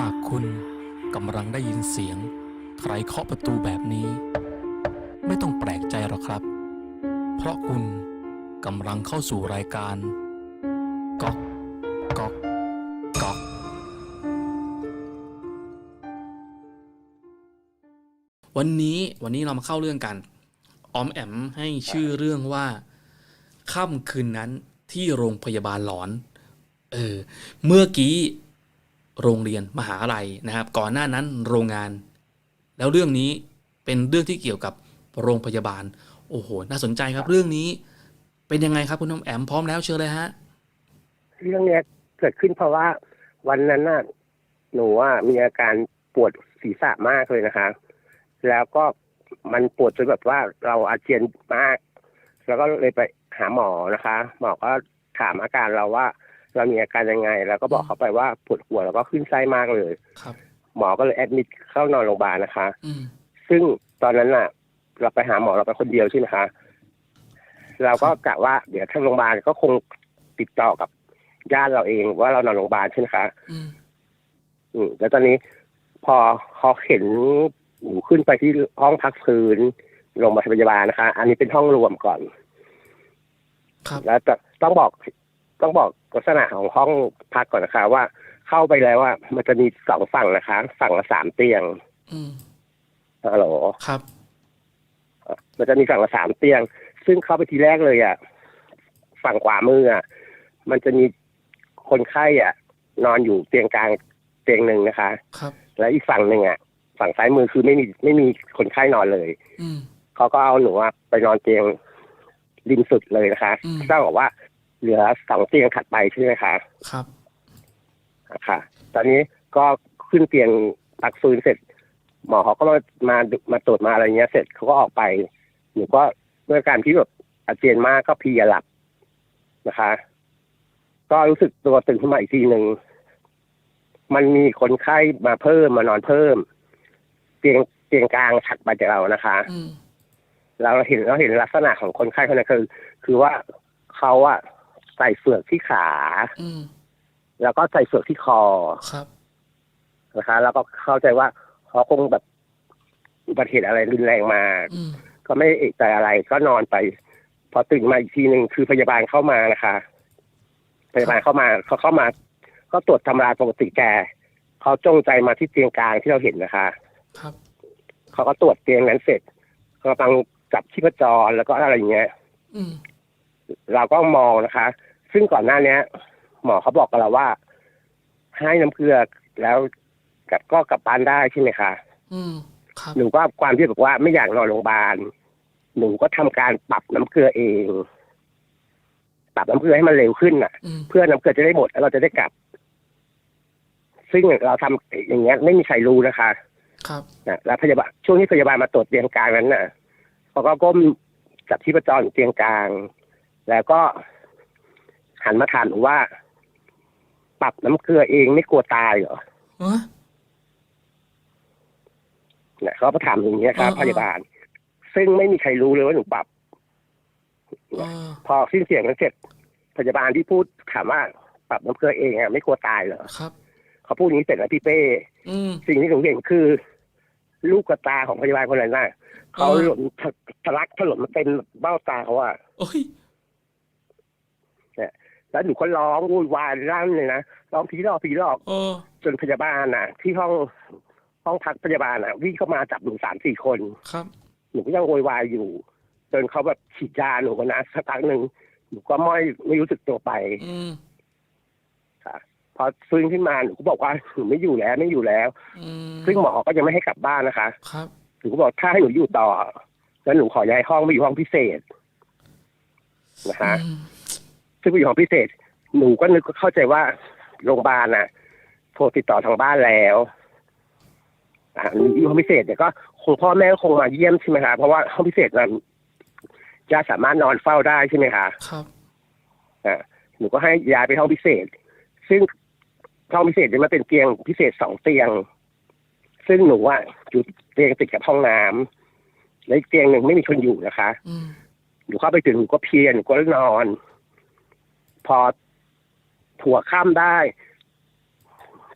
หากคุณกำลังได้ยินเสียง ใครเคาะประตูแบบนี้ ไม่ต้องแปลกใจหรอกครับ เพราะคุณกำลังเข้าสู่รายการก๊อกก๊อกก๊อกวันนี้วันนี้เรามาเข้าเรื่องกันออมแอมให้ชื่อเรื่องว่าค่ำคืนนั้นที่โรงพยาบาลหลอน เออ เมื่อกี้ โรงเรียนมหาลัยนะครับ ก่อนหน้านั้นโรงงาน แล้วเรื่องนี้เป็นเรื่องที่เกี่ยวกับโรงพยาบาล โอ้โห น่าสนใจครับเรื่องนี้ เป็นยังไงครับคุณน้องแอมพร้อมแล้วเชิญเลยฮะ เรื่องเนี้ยเกิดขึ้นเพราะว่าวันนั้นน่ะหนูว่ามีอาการปวดศีรษะมากเลยนะคะ แล้วก็มันปวดจนแบบว่าเราอาเจียนมาก แล้วก็เลยไปหาหมอนะคะ หมอก็ถามอาการเราว่า เรามีอาการยังไงแล้วก็บอกเขาไปว่าปวดหัวแล้วก็ขึ้นไส้มากเลย ครับ หมอก็เลยแอดมิดเข้านอนโรงพยาบาลนะคะ อืมซึ่งตอนนั้นน่ะ เราไปหาหมอเราไปคนเดียวใช่ไหมคะ เราก็กะว่า เดี๋ยวทางโรงพยาบาลก็คงติดต่อกับญาติเราเองว่าเรานอนโรงพยาบาลใช่ไหมคะ อืมอืมแล้วตอนนี้พอเขาเห็นหนูขึ้นไปที่ห้องพักพื้นโรงพยาบาลนะคะ อันนี้เป็นห้องรวมก่อน ครับ แล้วจะต้องบอก ต้องบอกลักษณะของห้องพักก่อนนะคะ ว่าเข้าไปแล้วว่ามันจะมีสองฝั่งนะคะ ฝั่งละสามเตียงอืมฮัลโหลครับ มันจะมีฝั่งละสามเตียง ซึ่งเข้าไปทีแรกเลยอะฝั่งขวามืออะมันจะมีคนไข้อะ นอนอยู่เตียงกลางเตียงหนึ่งนะคะ ครับ แล้วอีกฝั่งหนึ่งอะฝั่งซ้ายมือคือไม่มีไม่มีคนไข้นอนเลย อืมเขาก็เอาหนูอะไปนอนเตียงริมสุดเลยนะคะอืมเท่ากับว่า เหลือสองเตียงถัดไปใช่ไหมคะครับอะค่ะ ตอนนี้ก็ขึ้นเตียงพักฟื้นเสร็จ หมอเขาก็มามามาตรวจมาอะไรเงี้ย เสร็จเขาก็ออกไปหนูก็ด้วยการที่แบบอาเจียนมากก็เพลียหลับนะคะ ก็รู้สึกตัวตื่นขึ้นมาอีกทีหนึ่งมันมีคนไข้มาเพิ่มมานอนเพิ่ม เตียงเตียงกลางถัดไปจากเรานะคะอืมเราเห็นเราเห็นลักษณะของคนไข้คนนั้นคือ คือว่าเขาอะ ใส่เฟือกที่ขา อืมแล้วก็ใส่เฟือกที่คอครับ นะคะ แล้วก็เข้าใจว่าเขาคงแบบอุบัติเหตุอะไรรุนแรงมา อืมก็ไม่เอกใจอะไรก็นอนไป พอตื่นมาอีกทีหนึ่งคือพยาบาลเข้ามานะคะ พยาบาลเข้ามาเขาเข้ามาก็ตรวจทำลายปกติแกเขาจงใจมาที่เตียงกลางที่เราเห็นนะคะ ครับ เขาก็ตรวจเตียงนั้นเสร็จเขากำลังจับชีพจรแล้วก็อะไรอย่างเงี้ย อืม เราก็มองนะคะ ซึ่งก่อนหน้าเนี้ย หมอเขาบอกกับเราว่า ให้น้ำเกลือแล้วกับก็กลับบ้านได้ใช่ไหมคะอืมครับหนูก็ความที่บอกว่าไม่อยากนอนโรงพยาบาลหนูก็ทำการปรับน้ำเกลือเอง ปรับน้ำเกลือให้มันเร็วขึ้นน่ะอืมเพื่อน้ำเกลือจะได้หมดแล้วเราจะได้กลับ ซึ่งเราทำอย่างเงี้ย ไม่มีใครรู้นะคะ ครับนะแล้วพยาบาลช่วงที่พยาบาลมาตรวจเตียงกลางนั้นน่ะเขาก็ก้มจับที่ประจรอยู่เตียงกลาง แล้วก็หันมาถามหนูว่า ปรับน้ำเกลือเองไม่กลัวตายเหรอเออเนี่ยเขาก็ถามอย่างนี้ยครับอ่าพยาบาล ซึ่งไม่มีใครรู้เลยว่าหนูปรับเออพอสิ้นเสียงนั้นเสร็จ พยาบาลที่พูดถามว่า ปรับน้ำเกลือเองอะไม่กลัวตายเหรอครับ เขาพูดอย่างนี้เสร็จแล้วพี่เป้ อืม สิ่งที่หนูเห็นคือ ลูกกระตาของพยาบาลคนนั้นน่ะเขาเออหล่นทะทะลักถล่มมาเต็มเบ้าตาเขาอะโอ้ย แล้วหนูก็ร้องวุ่นวายรั่นเลยนะร้องผีหลอกผีหลอกเออ จนพยาบาลน่ะ ที่ห้องห้องพักพยาบาลน่ะวิ่งเข้ามาจับหนูสามสี่คน ครับ หนูก็ยังโวยวายอยู่จนเขาแบบฉีดยาหนูก็นะสักพักหนึ่งหนูก็ไม่ไม่รู้สึกตัวไป อืมค่ะพอฟื้นขึ้นมาหนูก็บอกว่าหนูไม่อยู่แล้วไม่อยู่แล้ว อืมซึ่งหมอก็ยังไม่ให้กลับบ้านนะคะ ครับ หนูก็บอกถ้าให้หนูอยู่ต่อ แล้วหนูขอย้ายห้องไปอยู่ห้องพิเศษ นะคะ อืม ซึ่งไปอยู่ห้องพิเศษ หนูก็นึกเข้าใจว่าโรงพยาบาลน่ะโทรติดต่อทางบ้านแล้วอ่าอยู่ห้องพิเศษเนี่ยก็คงพ่อแม่ก็คงมาเยี่ยมใช่ไหมคะเพราะว่าห้องพิเศษนั้นจะสามารถนอนเฝ้าได้ใช่ไหมคะครับอ่าหนูก็ให้ย้ายไปห้องพิเศษ ซึ่งห้องพิเศษเนี่ยมันเป็นเตียงพิเศษสองเตียง ซึ่งหนูอะอยู่เตียงติดกับห้องน้ำและอีกเตียงหนึ่งไม่มีคนอยู่นะคะอืมหนูเข้าไปถึงหนูก็เพลียหนูก็นอน พอถั่วข้ามได้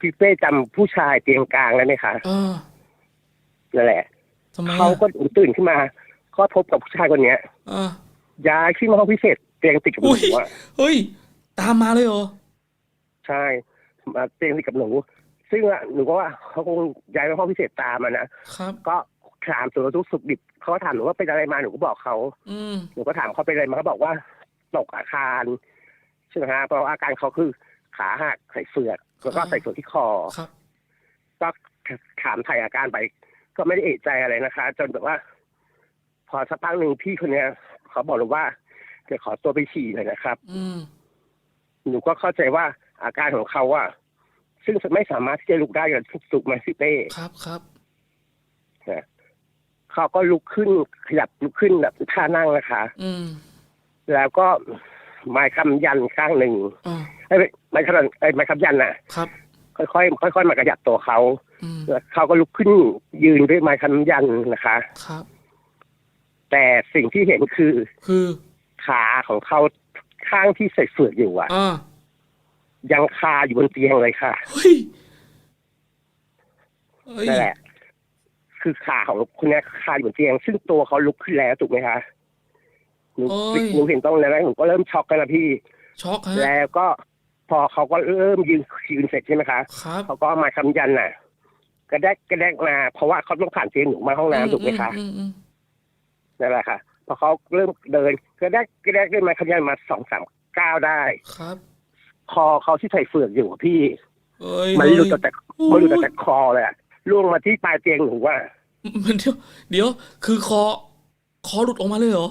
พี่เป้จำผู้ชายเตียงกลางได้ไหมคะเออนั่นแหละทำไมเขาอะก็ตื่นขึ้นมา ก็พบกับผู้ชายคนเนี้ย เออย้ายขึ้นมาห้องพิเศษเตียงติดกับหนูอุ้ยอะเฮ้ย ตามมาเลยเหรอใช่มาเตียงติดกับหนูซึ่งอะหนูก็ว่าเขาคงย้ายไปห้องพิเศษตามมานะครับ ก็ถามตัวทุกสุขดิบเขาก็ถามหนูว่าเป็นอะไรมาหนูก็บอกเขาอืม หนูก็ถามเขาเป็นอะไรมาเขาบอกว่าตกอาคาร ใช่ไหมฮะเพราะว่าอาการเขาคือขาหักใส่เฟือกแล้วก็ใส่เฟือกที่คอครับ ก็ถามถ่ายอาการไป ก็ไม่ได้เอะใจอะไรนะคะ จนแบบว่า พอสักพักหนึ่งพี่คนเนี้ยเขาบอกเลยว่าจะขอตัวไปฉี่เลยนะครับ อืมหนูก็เข้าใจว่าอาการของเขาอะซึ่งไม่สามารถที่จะลุกได้อย่างสุกมาซิเต้ครับครับเขาก็ลุกขึ้นขยับลุกขึ้นแบบท่านั่งนะคะ อืมแล้วก็ ไม้คำยันข้างหนึ่งอ่าไอ้ยไม้คำไอ้ยไม้คำยันน่ะ ครับ ค่อยๆค่อยๆมากระยับตัวเขาอืมแล้วเขาก็ลุกขึ้นยืนด้วยไม้คำยันนะคะ ครับ แต่สิ่งที่เห็นคือคือขาของเขาข้างที่ใส่เฟือกอยู่อะอ่ายังคาอยู่บนเตียงเลยค่ะเฮ้ยเฮ้ยนั่นแหละ คือขาของคนเนี้ยคาอยู่บนเตียง ซึ่งตัวเขาลุกขึ้นแล้วถูกไหมคะ หนูโอ้ย หนูเห็นตรงนั้นแล้วหนูก็เริ่มช็อกกันนะพี่ ช็อกฮะแล้วก็พอเขาก็เริ่มยืนยืนเสร็จใช่ไหมคะ ครับเขาก็เอามาคำยันน่ะ กระแดกกระแดกมา เพราะว่าเขาต้องผ่านเตียงหนูมาห้องน้ำถูกไหมคะอืมอืมนั่นแหละค่ะพอเขาเริ่มเดินกระแดกกระแดกได้มาคำยันมาสองสามก้าวได้ ครับคอเขาที่ใส่เฟือกอยู่อะพี่ เอ้ยมันหลุดออกจากโอ้ยมันหลุดออกจากคอเลยอะล่วงมาที่ปลายเตียงหนูว่า มันเดี๋ยวเดี๋ยว คือคอ คอหลุดออกมาเลยเหรอ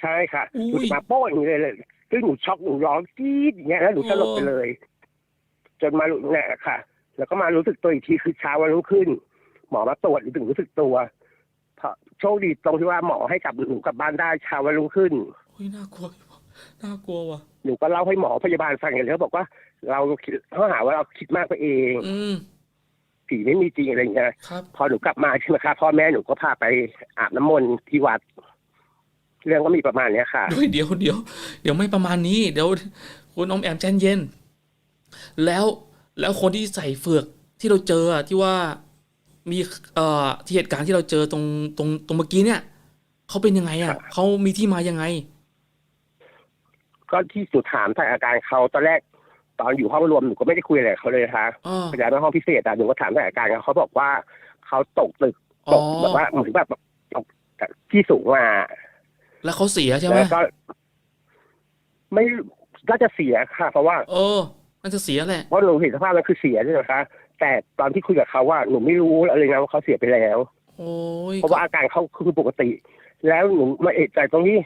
ใช่ค่ะอุ้ยหลุดมาโป้งอย่างนี้เลยเลยซึ่งหนูช็อกหนูร้องกรี๊ดอย่างเงี้ยแล้วหนูสลบไปเลย จนมารู้เนี่ยค่ะ แล้วก็มารู้สึกตัวอีกทีคือเช้าวันรุ่งขึ้น หมอมาตรวจถึงรู้สึกตัวเพราะโชคดีตรงที่ว่าหมอให้กลับหนูกลับบ้านได้เช้าวันรุ่งขึ้นเฮ้ยน่ากลัวน่ากลัวว่ะหนูก็เล่าให้หมอพยาบาลฟังอย่างเขาบอกว่า เราคิดเขาหาว่าเราคิดมากไปเองอืมผีไม่มีจริงอะไรอย่างเงี้ยครับพอหนูกลับมาใช่ไหมคะพ่อแม่หนูก็พาไปอาบน้ำมนต์ที่วัด เรื่องก็มีประมาณเนี้ยค่ะเดี๋ยวเดี๋ยวเดี๋ยวเดี๋ยวไม่ประมาณนี้ เดี๋ยวคุณอมแอมใจเย็น แล้วแล้วคนที่ใส่เฟือกที่เราเจออะที่ว่ามีเอ่อที่เหตุการณ์ที่เราเจอตรงตรงตรงเมื่อกี้เนี่ยเขาเป็นยังไงครัอะบ เขามีที่มายังไง ก็ที่หนูถามถ่ายอาการเขาตอนแรกตอนอยู่ห้องรวมหนูก็ไม่ได้คุยอะไรกับเขาเลยนะคะอ๋อพยายามในห้องพิเศษอะหนูก็ถามถ่ายอาการเขาเขาบอกว่าเขาตกตึกอ๋ตอกแบบว่าเหมือนแบบตกจากที่สูงมา แล้วเขาเสียใช่ไหมแล้วก็ไม่น่าจะเสียค่ะ เพราะว่าเออน่าจะเสียแหละเพราะหนูเห็นสภาพมันคือเสียใช่ไหมคะ แต่ตอนที่คุยกับเขาว่าหนูไม่รู้อะไรนะว่าเขาเสียไปแล้ว โอ้ยเพราะว่าอาการเขาคือปกติ แล้วหนูมาเอะใจตรงที่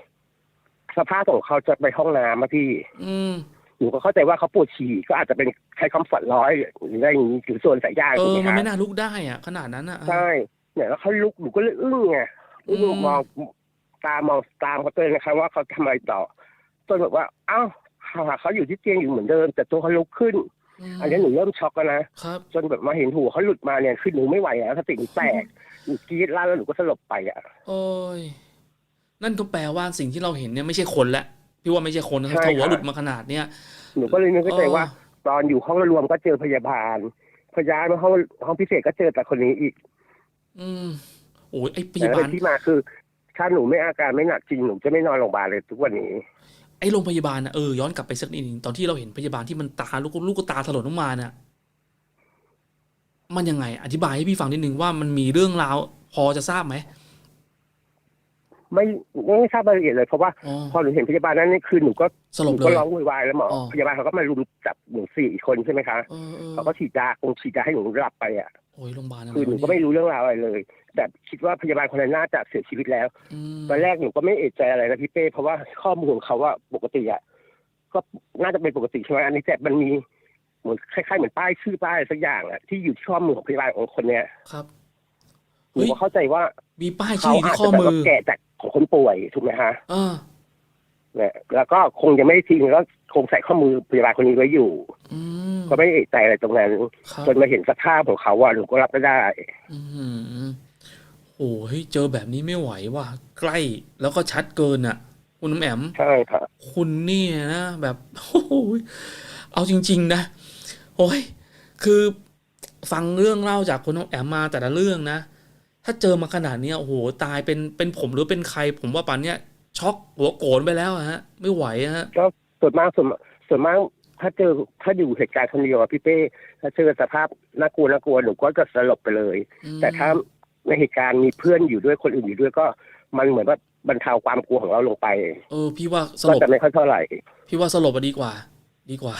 สภาพของเขาจะไปห้องน้ำอะพี่ อืม หนูก็เข้าใจว่าเขาปวดฉี่ก็อาจจะเป็นใช้คำฝันร้อยหรืออะไรอย่างนี้หรือส่วนสายยางเอถูกอไหมมันคะไม่น่าลุกได้อะ ขนาดนั้นอะ ใช่เนี่ยแล้วเขาลุกหนูก็เลยอึ้งไงอึ้งอืมมอง ตามองตามเขาเตือนนะคะว่าเขาทำอะไรต่อจนแบบว่าเอ้าเขาอยู่ที่เตียงอยู่เหมือนเดิม แต่ตัวเขาลุกขึ้นมอันนี้หนูเริ่มช็อกแล้วนะครับจนแบบมาเห็นหัวเขาหลุดมาเนี่ยคือหนูไม่ไหวแล้วสติหนูแตกหนูกรี๊ดลั่นแล้วหนูก็สลบไปอะโอ้ยนั่นก็แปลว่าสิ่งที่เราเห็นเนี่ยไม่ใช่คนละพี่ว่าไม่ใช่คนนะใช่ถ้าหัวค่ะหลุดมาขนาดเนี้ยหนูก็เลยนึกในใจว่าเออตอนอยู่ห้องรวมก็เจอพยาบาลพยาบาลมาห้องห้องพิเศษก็เจอแต่คนนี้อีก อืมโอ้ยไอพแต่ยาเป็บาลนที่มาคือ ถ้าหนูไม่อาการไม่หนักจริงหนูจะไม่นอนโรงพยาบาลเลยทุกวันนี้ ไอโรงพยาบาลนะเออย้อนกลับไปสักนิดนึงตอนที่เราเห็นพยาบาลที่มันตาลูกลูกตาถลนออกมาน่ะ มันยังไง อธิบายให้พี่ฟังนิดนึงว่ามันมีเรื่องราวพอจะทราบไหม ไม่ไม่ทราบรายละเอียดเลย เพราะว่าอ๋อ พอหนูเห็นพยาบาลนั้นนี่คือหนูก็สหลนูบเลก็ย ร้องโวยวายแล้วหมออ๋อ พยาบาลเขาก็มารุมจับหนูสี่คนใช่ไหมคะเออเออเขาก็ฉีดยาคงฉีดยาให้หนูหลับไปอะโอ้ยโรงพยาบาลอะไรคือหนูก็วะไม่เนี่ยรู้เรื่องราวอะไรเลย แต่คิดว่าพยาบาลคนนั้นน่าจะเสียชีวิตแล้วอืมตอนแรกหนูก็ไม่เอะใจอะไรนะพี่เป้เพราะว่าข้อมูลของเขาว่าปกติอะก็น่าจะเป็นปกติใช่ไหมอันนี้แต่มันมีเหมือนคล้ายๆเหมือนป้ายชื่อป้ายอะไรสักอย่างอะที่อยู่ที่ข้อมือของพยาบาลของคนเนี้ยครับ หนูก็เข้าใจว่ามีป้ายเขาชื่ออยู่อาจที่ข้อจะแบบมืว่าอแกะจาก ของคนป่วยถูกไหมฮะเออเนี่ยแล้วก็คงจะไม่ได้ทิ้งแล้วคงใส่ข้อมือพยาบาลคนนี้ไว้อยู่ อืม ก็ไม่ได้เอะใจอะไรตรงนั้นครับ จนมาเห็นสภาพของเขาว่าหนูก็รับไม่ได้ อืมโอ้ยเจอแบบนี้ไม่ไหวว่ะใกล้แล้วก็ชัดเกินอะ คุณน้ำแอม ใช่ค่ะคุณเนี่ยนะแบบโอ้ยเอาจริง ๆ นะ โอ้ยคือฟังเรื่องเล่าจากคนน้องแอมมาแต่ละเรื่องนะ ถ้าเจอมาขนาดเนี้ยโอ้โหตายเป็นเป็นผมหรือเป็นใคร ผมว่าป่านเนี้ยช็อกหัวโกรนไปแล้วอะฮะ ไม่ไหวอะฮะก็ส่วนมากส่วนส่วนมากถ้าเจอถ้าอยู่เหตุการณ์คนเดียวอะพี่เป้ถ้าเจอสภาพน่ากลัวน่ากลัวหนูก็จะสลบไปเลยอืมแต่ถ้าในเหตุการณ์มีเพื่อนอยู่ด้วยคนอื่นอยู่ด้วยก็มันเหมือนว่าบรรเทาความกลัวของเราลงไป เออ พี่ว่าสก็ลบจะไม่ค่อยเท่าไหร่ พี่ว่าสลบอะดีกว่า ดีกว่า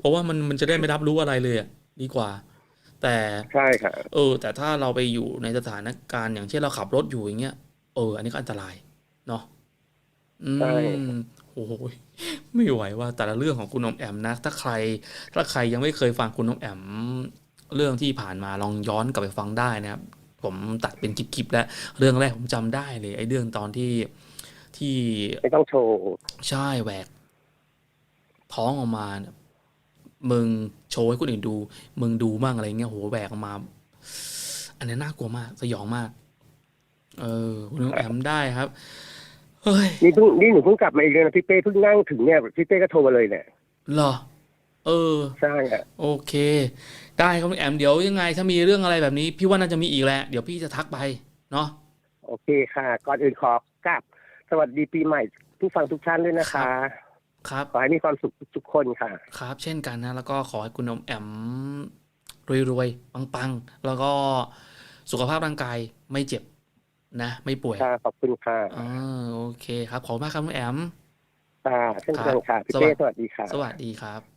เพราะว่ามันมันจะได้ไม่รับรู้อะไรเลยอะดีกว่า แต่ใช่ค่ะเออ แต่ถ้าเราไปอยู่ในสถานการณ์อย่างเช่นเราขับรถอยู่อย่างเงี้ยเออ อันนี้ก็อันตรายเนาะอืใช่มโอ้โหไม่ไหวว่าแต่ละเรื่องของคุณน้องแอมนะ ถ้าใคร ถ้าใครยังไม่เคยฟังคุณน้องแอม เรื่องที่ผ่านมาลองย้อนกลับไปฟังได้นะครับ ผมตัดเป็นคลิปๆแล้ว เรื่องแรกผมจำได้เลย ไอ้เรื่องตอนที่ที่ไม่ต้องโชว์ ใช่แหวก ท้องออกมาเนี่ย มึงโชว์ให้คนอื่นดู มึงดูมั่งอะไรเงี้ยโหแหวกออกมา อันนี้น่ากลัวมากสยองมาก เออคุณน้องแอมได้ครับเฮ้ยนี่เพิ่งนี่หนูเพิ่งกลับมาอีกเลยนะพี่เป้เพิ่งนั่งถึงเนี่ยพี่เป้ก็โทรมาเลยเนี่ยเหรอ เออใช่ค่ะโอเค ได้ครับคุณแอมเดี๋ยวยังไง ถ้ามีเรื่องอะไรแบบนี้ พี่ว่าน่าจะมีอีกแหละเดี๋ยวพี่จะทักไปเนาะโอเคค่ะ ก่อนอื่นขอกราบสวัสดีปีใหม่ทุกฟังทุกท่านด้วยนะคะ ครับขอให้มีความสุขทุกๆคนค่ะ ครับ เช่นกันนะ แล้วก็ขอให้คุณนมแอมรวยๆปังๆ แล้วก็สุขภาพร่างกายไม่เจ็บนะ ไม่ป่วยค่ะขอบคุณค่ะอ่าโอเคครับ ขอบคุณมากครับคุณแอมค่ะเช่นกันค่ะพี่เป้สวัสดีค่ะ สวัสดีครับ